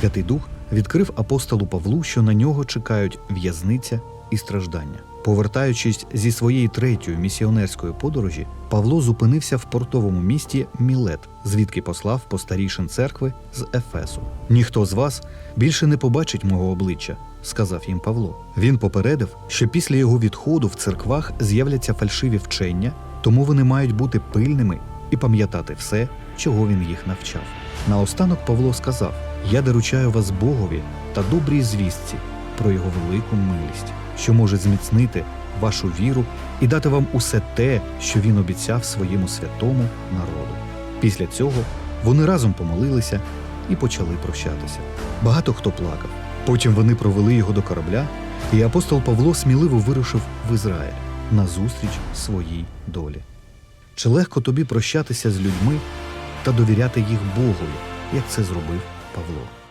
Святий Дух відкрив апостолу Павлу, що на нього чекають в'язниця і страждання. Повертаючись зі своєї третьої місіонерської подорожі, Павло зупинився в портовому місті Мілет, звідки послав постарішин церкви з Ефесу. Ніхто з вас більше не побачить мого обличчя, сказав їм Павло. Він попередив, що після його відходу в церквах з'являться фальшиві вчення, тому вони мають бути пильними і пам'ятати все, чого він їх навчав. Наостанок Павло сказав: Я доручаю вас Богові та добрій звістці про його велику милість, що може зміцнити вашу віру і дати вам усе те, що він обіцяв своєму святому народу. Після цього вони разом помолилися і почали прощатися. Багато хто плакав. Потім вони провели його до корабля, і апостол Павло сміливо вирушив в Ізраїль на зустріч своїй долі. Чи легко тобі прощатися з людьми та довіряти їх Богові, як це зробив Павло.